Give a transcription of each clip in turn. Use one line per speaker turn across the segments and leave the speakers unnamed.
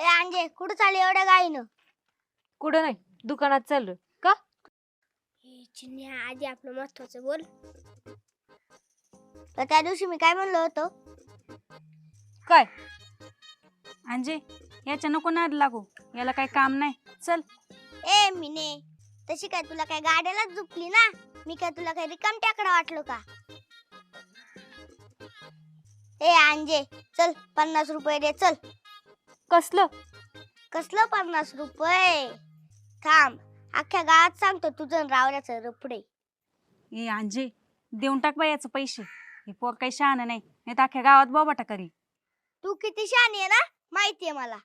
ए अंजे कुठं चालली एवढ्या गाईनं?
कुठं नाही दुकानात चाललोय. का?
आधी आपलं महत्वाचं बोल. तर त्या दिवशी मी काय म्हणलो होतो?
काय?
अंजे याच्या नको नाद लागू. याला काही काम नाही. चल.
ए मिने तशी काय तुला काय गाड्यालाच झुकली ना? मी काय तुला काय रिकाम टाकडा वाटलो का? ए अंजे चल पन्नास रुपये दे चल.
कसलं?
कसलं पन्नास रुपये? थांब अख्ख्या गावात सांगतो तुझं रावऱ्याचं रपडे.
ए अंजे देऊन टाक बाई याचं पैसे. हे पोर काही शहाणं नाही नाही तर अख्ख्या गावात बोबाटा करी
तू किती शहाणी आहे ना माहितीये मला.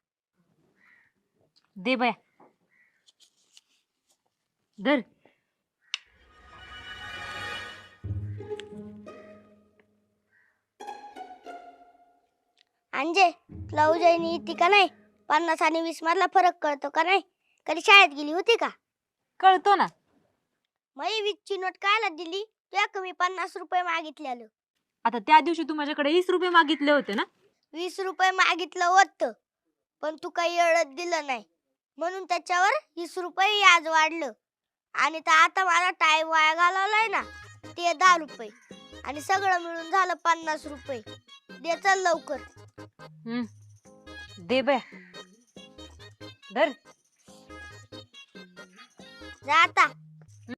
दे बया. धर.
अंजे तुला उजयनी येते का नाही? पन्नास आणि वीस मधला फरक कळतो का नाही? कधी शाळेत गेली होती का?
कळतो ना.
मग वीसची नोट कायला दिली? तुया कमी पन्नास रुपये मागितलेलं
आता त्या दिवशी तू माझ्याकडे वीस रुपये मागितले होते ना?
वीस रुपये मागितलं होतं पण तू काही एवढं दिलं नाही. म्हणून त्याच्यावर वीस रुपये व्याज वाढलं. आणि तर आता मला टाईम वाया घालवलाय ना ते दहा रुपये. आणि सगळं मिळून झालं पन्नास रुपये. दे चल लवकर.
हम्म. दे बया धर.
जा